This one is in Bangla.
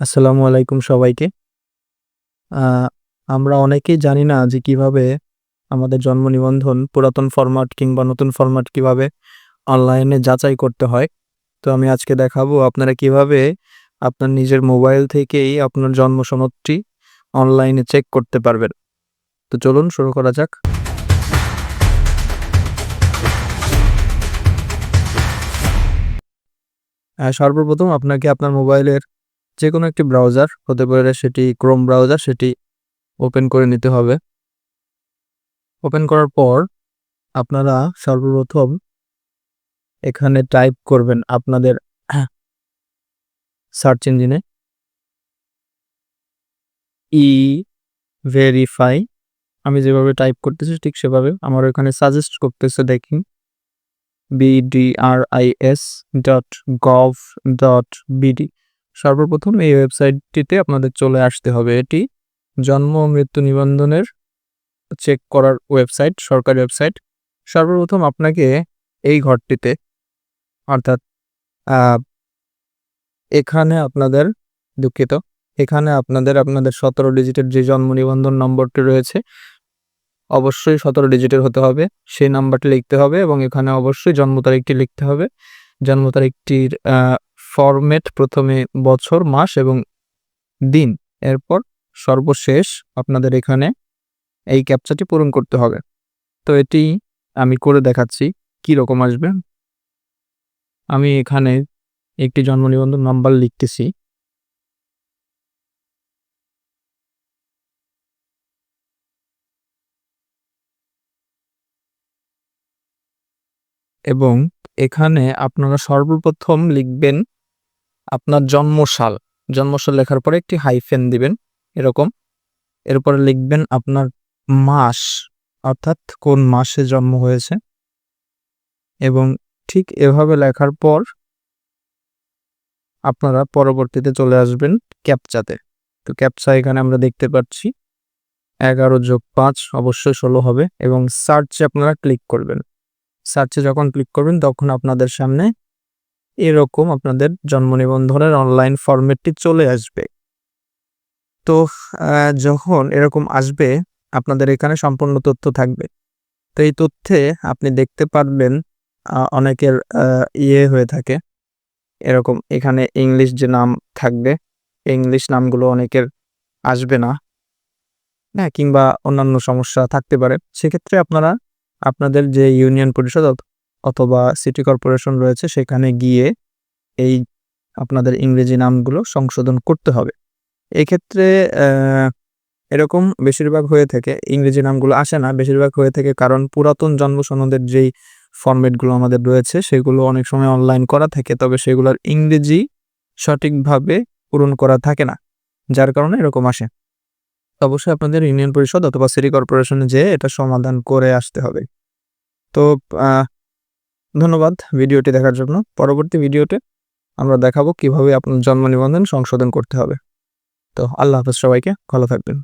আসসালামু আলাইকুম সবাইকে। আমরা অনেকেই জানি না যে কীভাবে আমাদের জন্ম নিবন্ধন, পুরাতন ফরম্যাট কিংবা নতুন ফরম্যাট কীভাবে অনলাইনে যাচাই করতে হয়। তো আমি আজকে দেখাবো আপনারা কীভাবে আপনার নিজের মোবাইল থেকেই আপনার জন্ম সনদটি অনলাইনে চেক করতে পারবেন। তো চলুন শুরু করা যাক। সর্বপ্রথম আপনাকে আপনার মোবাইলের যেকোনো একটি ব্রাউজার হতে পারে সেটি ক্রোম ব্রাউজার সেটি ওপেন করে নিতে হবে। ওপেন করার পর আপনারা সর্বপ্রথম এখানে টাইপ করবেন আপনাদের সার্চ ইঞ্জিনে ই ভেরিফাই আমি যেভাবে টাইপ করতেছি ঠিক সেভাবে আমার এখানে সাজেস্ট করতেছে দেখুন BDRIS dot gov dot BD সর্বপ্রথম এই ওয়েবসাইটটিতে আপনাদের চলে আসতে হবে। এটি জন্ম মৃত্যু নিবন্ধনের চেক করার ওয়েবসাইট, সরকারি ওয়েবসাইট। সর্বপ্রথম আপনাকে এই ঘরটিতে, অর্থাৎ এখানে আপনাদের দুঃখিত, এখানে আপনাদের আপনাদের সতেরো ডিজিটের যে জন্ম নিবন্ধন নম্বরটি রয়েছে, অবশ্যই সতেরো ডিজিটের হতে হবে। সেই নাম্বারটি লিখতে হবে এবং এখানে অবশ্যই জন্ম তারিখটি লিখতে হবে। জন্ম তারিখটির ফরম্যাট প্রথমে বছর, মাস এবং দিন। এরপর সর্বশেষ আপনাদের এখানে এই ক্যাপচাটি পূরণ করতে হবে। তো এটি আমি করে দেখাচ্ছি কি রকম আসবে। আমি এখানে একটি জন্ম নিবন্ধন নাম্বার লিখতেছি। এবং এখানে আপনারা সর্বপ্রথম লিখবেন আপনার জন্মসাল। জন্মসাল লেখার পরে একটি হাইফেন দিবেন, এরকম। এরপরে লিখবেন আপনার মাস, অর্থাৎ কোন মাসে জন্ম হয়েছে। এবং ঠিক এভাবে লেখার পর আপনারা পরবর্তীতে চলে আসবেন ক্যাপচাতে। তো ক্যাপচা এখানে আমরা দেখতে পাচ্ছি, এগারো যোগ পাঁচ অবশ্যই ষোলো হবে এবং সার্চে আপনারা ক্লিক করবেন। সার্চে যখন ক্লিক করবেন, তখন আপনাদের সামনে এরকম আপনাদের জন্ম নিবন্ধনের অনলাইন ফরম্যাটটি চলে আসবে। তো যখন এরকম আসবে, আপনাদের এখানে সম্পূর্ণ তথ্য থাকবে। তো এই তথ্যে আপনি দেখতে পারবেন অনেকের ইয়ে হয়ে থাকে। এরকম এখানে ইংলিশ যে নাম থাকবে ইংলিশ নামগুলো অনেকের আসবে না। হ্যাঁ কিংবা অন্যান্য সমস্যা থাকতে পারে। সেক্ষেত্রে আপনারা, আপনাদের যে ইউনিয়ন পরিষদ অথবা সিটি কর্পোরেশন রয়েছে, সেখানে গিয়ে এই আপনাদের ইংরেজি নামগুলো সংশোধন করতে হবে। এক্ষেত্রে এরকম বেশিরভাগ হয়ে থাকে, ইংরেজি নামগুলো আসে না, বেশিরভাগ হয়ে থাকে কারণ পুরাতন জন্ম সনদের যেই ফরম্যাটগুলো আমাদের রয়েছে, সেগুলো অনেক সময় অনলাইন করা থাকে, তবে সেগুলোর ইংরেজি সঠিকভাবে পূরণ করা থাকে না, যার কারণে এরকম আসে। অবশ্যই আপনাদের ইউনিয়ন পরিষদ অথবা সিটি কর্পোরেশনে যেয়ে এটা সমাধান করে আসতে হবে। তো ধন্যবাদ ভিডিওটি দেখার জন্য। পরবর্তী ভিডিওতে আমরা দেখাবো কীভাবে আপনার জন্ম নিবন্ধন সংশোধন করতে হবে। তো আল্লাহ হাফেজ সবাইকে, ভালো থাকবেন।